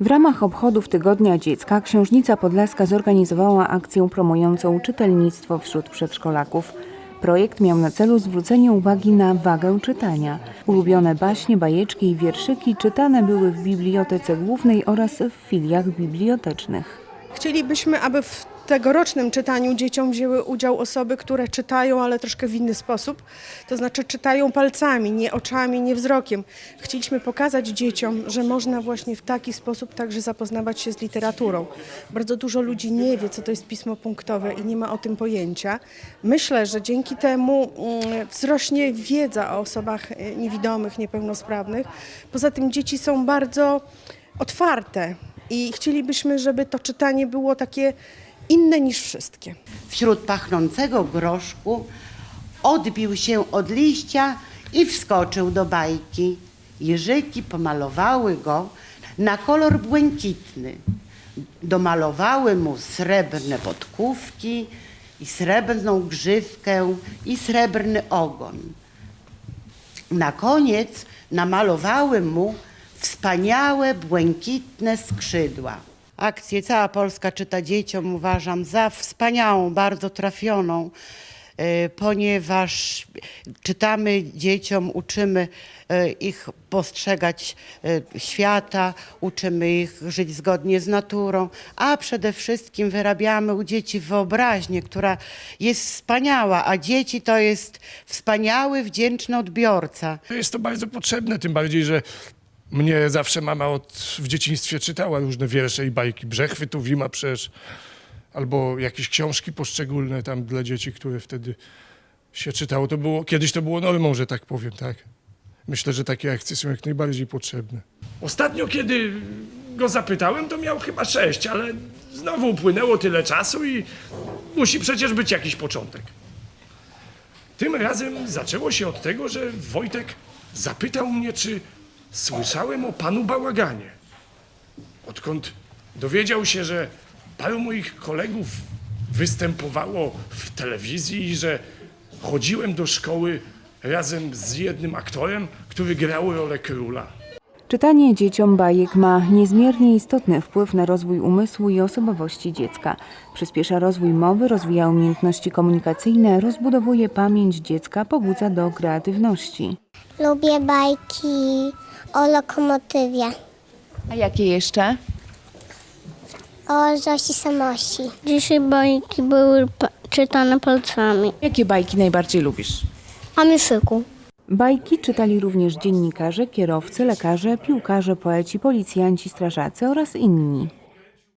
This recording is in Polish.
W ramach obchodów Tygodnia Dziecka Księżnica Podlaska zorganizowała akcję promującą czytelnictwo wśród przedszkolaków. Projekt miał na celu zwrócenie uwagi na wagę czytania. Ulubione baśnie, bajeczki i wierszyki czytane były w bibliotece głównej oraz w filiach bibliotecznych. Chcielibyśmy, aby w tegorocznym czytaniu dzieciom wzięły udział osoby, które czytają, ale troszkę w inny sposób. To znaczy czytają palcami, nie oczami, nie wzrokiem. Chcieliśmy pokazać dzieciom, że można właśnie w taki sposób także zapoznawać się z literaturą. Bardzo dużo ludzi nie wie, co to jest pismo punktowe i nie ma o tym pojęcia. Myślę, że dzięki temu mm, wzrośnie wiedza o osobach e, niewidomych, niepełnosprawnych. Poza tym dzieci są bardzo otwarte i chcielibyśmy, żeby to czytanie było takie inne niż wszystkie. wśród pachnącego groszku odbił się od liścia i wskoczył do bajki. Jerzyki pomalowały go na kolor błękitny. Domalowały mu srebrne podkówki i srebrną grzywkę i srebrny ogon. Na koniec namalowały mu wspaniałe, błękitne skrzydła. Akcję Cała Polska czyta dzieciom uważam za wspaniałą, bardzo trafioną, e, ponieważ czytamy dzieciom, uczymy e, ich postrzegać e, świata, uczymy ich żyć zgodnie z naturą, a przede wszystkim wyrabiamy u dzieci wyobraźnię, która jest wspaniała, a dzieci to jest wspaniały, wdzięczny odbiorca. Jest to bardzo potrzebne, tym bardziej, że mnie zawsze mama od, w dzieciństwie czytała różne wiersze i bajki. Brzechwy Wima przecież, albo jakieś książki poszczególne tam dla dzieci, które wtedy się czytało. To było, kiedyś to było normą, że tak powiem, tak. Myślę, że takie akcje są jak najbardziej potrzebne. Ostatnio, kiedy go zapytałem, to miał chyba sześć, ale znowu upłynęło tyle czasu i musi przecież być jakiś początek. Tym razem zaczęło się od tego, że Wojtek zapytał mnie, czy słyszałem o panu bałaganie. Odkąd dowiedział się, że paru moich kolegów występowało w telewizji i że chodziłem do szkoły razem z jednym aktorem, który grał rolę króla. Czytanie dzieciom bajek ma niezmiernie istotny wpływ na rozwój umysłu i osobowości dziecka. Przyspiesza rozwój mowy, rozwija umiejętności komunikacyjne, rozbudowuje pamięć dziecka, pobudza do kreatywności. Lubię bajki o lokomotywie, A jakie jeszcze? o Zosi Samosi. Dzisiaj bajki były czytane palcami. Jakie bajki najbardziej lubisz? A myszyku. Bajki czytali również dziennikarze, kierowcy, lekarze, piłkarze, poeci, policjanci, strażacy oraz inni.